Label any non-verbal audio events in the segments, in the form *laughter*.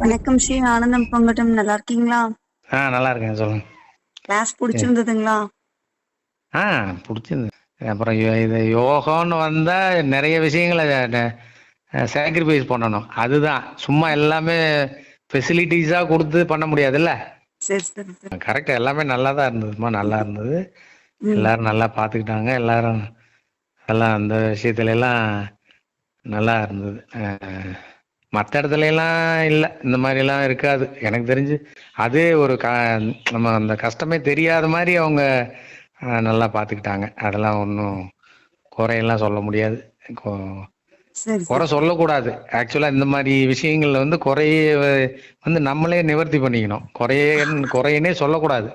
வணக்கம் ஸ்ரீ ஆனந்தம் பொங்கட்டும். நல்லா இருக்கீங்களா? ஆ நல்லா இருக்கேன். சொல்லுங்க. கிளாஸ் பிடிச்சிருந்ததுங்களா? ஆ பிடிச்சிருந்து அப்புறம் இது யோகான்னு வந்தா நிறைய விஷயங்களை சாக்ரிஃபைஸ் பண்ணணும். அதுதான். சும்மா எல்லாமே ஃபெசிலிட்டிஸா கொடுத்து பண்ண முடியாதுல்ல? கரெக்டா எல்லாமே நல்லா தான் இருந்ததுமா நல்லா இருந்தது. எல்லாரும் நல்லா பார்த்துக்கிட்டாங்க. எல்லாரும் எல்லாம் அந்த விஷயத்துல எல்லாம் நல்லா இருந்தது. மற்ற இடத்துல எல்லாம் இல்லை. இந்த மாதிரி எல்லாம் இருக்காது. எனக்கு தெரிஞ்சு அதே ஒரு க நம்ம அந்த கஷ்டமே தெரியாத மாதிரி அவங்க நல்லா பார்த்துக்கிட்டாங்க அதெல்லாம் ஒன்றும் குறையெல்லாம் சொல்ல முடியாது. குறை சொல்லக்கூடாது. ஆக்சுவலா இந்த மாதிரி விஷயங்கள்ல வந்து குறைய வந்து நம்மளே நிவர்த்தி பண்ணிக்கணும். குறைய குறையனே சொல்லக்கூடாது.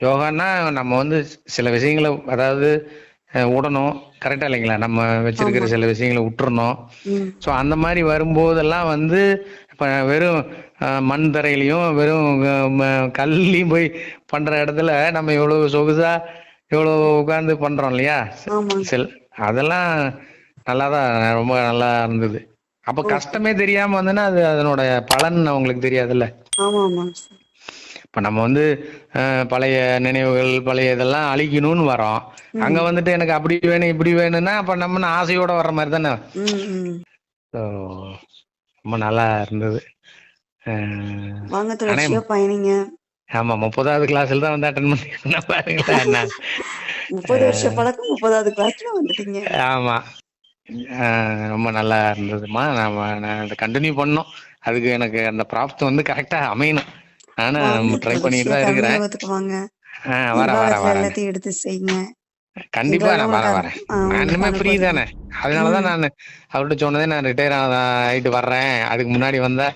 யோகான்னா நம்ம வந்து சில விஷயங்களை அதாவது விடணும் கரெக்டா இல்லைங்களா? நம்ம வச்சிருக்கிற. சில விஷயங்களை விட்டுறணும் ஸோ அந்த மாதிரி வரும்போதெல்லாம் வந்து இப்போ வெறும் மண் தரையிலையும் வெறும் கல்லையும் போய் பண்ற இடத்துல நம்ம இவ்வளவு சொகுசா இவ்வளவு உட்கார்ந்து பண்றோம் இல்லையா? செல் அதெல்லாம் நல்லா தான் ரொம்ப நல்லா இருந்தது. அப்ப கஷ்டமே தெரியாம வந்துன்னா அது அதனோட பலன் அவங்களுக்கு தெரியாதுல்ல? இப்ப நம்ம வந்து பழைய நினைவுகள் பழைய இதெல்லாம் அழிக்கணும்னு வரோம் அங்க வந்துட்டு எனக்கு அப்படி வேணும் இப்படி வேணும்னா அப்ப நம்ம ஆசையோட வர்ற மாதிரி தானே? ரொம்ப நல்லா இருந்தது. ஆமா முப்பதாவது கிளாஸ்ல தான் வந்து அட்டன் பண்ணி பாருங்களேன் *laughs* முப்பது வருஷ பழக்கம் முப்பதாவது கிளாஸ்ல வந்துட்டீங்க. ஆமா. ரொம்ப நல்லா இருந்ததுமா. நாம அதை கண்டினியூ பண்ணோம். அதுக்கு எனக்கு அந்த ப்ராப்தம் வந்து கரெக்டா அமையணும். நானும் வாங்க. ட்ரை பண்ணிட்டு தான் இருக்கிறேன். நிர்வாகத்துல வரேன். எல்லாத்தையும் எடுத்து செய்யுங்க. கண்டிப்பா நான் எங்களால வரேன் உங்களுக்கு வரேன். ஆ, நான் உங்களுக்கு இனிமே ஃப்ரீ தானே. அதனாலதான் நான் அவர்கிட்ட சொன்னதே நான் ரிட்டையர் ஆயிட்டு வர்றேன். அதுக்கு முன்னாடி வந்தா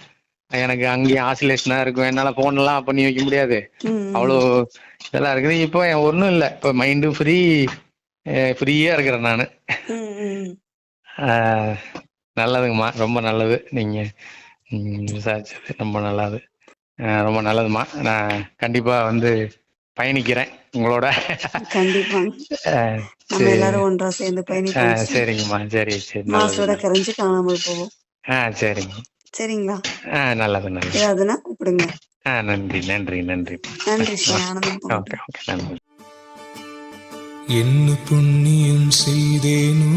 எனக்கு அங்கேயும் ஆசிலேஷனா இருக்கும். என்னால போன் எல்லாம் பண்ணி வைக்க முடியாது. ம், ம். அவ்வளோ இதெல்லாம் இருக்குது. இப்போ ஒன்றும் இல்லை. இப்போ மைண்டும் ஃப்ரீ ஃப்ரீயா இருக்கிறேன் நான். நல்லதுங்கம்மா. ரொம்ப நல்லது. நீங்க விசாரிச்சது ரொம்ப நல்லது. ரொம்ப நல்லதும்மா நான் கண்டிப்பா வந்து பயணிக்கிறேன் உங்களோட. கண்டிப்பாங்க. எல்லாரும் ஒன்றா சேர்ந்து ஆஹ் பயணிப்போம் சரிங்கம்மா. சரி சரி. மாசோட கரைஞ்சு காணாமல் போவோம். ஆ சரிங்க. சரிங்களா? ஆ நல்லது நல்லது. ஏதாவதுன்னா கூப்பிடுங்க. ஆ நன்றி நன்றி நன்றி. நன்றி ஓகே ஓகே நன்றி. என்ன புண்ணியம் செய்தேனோ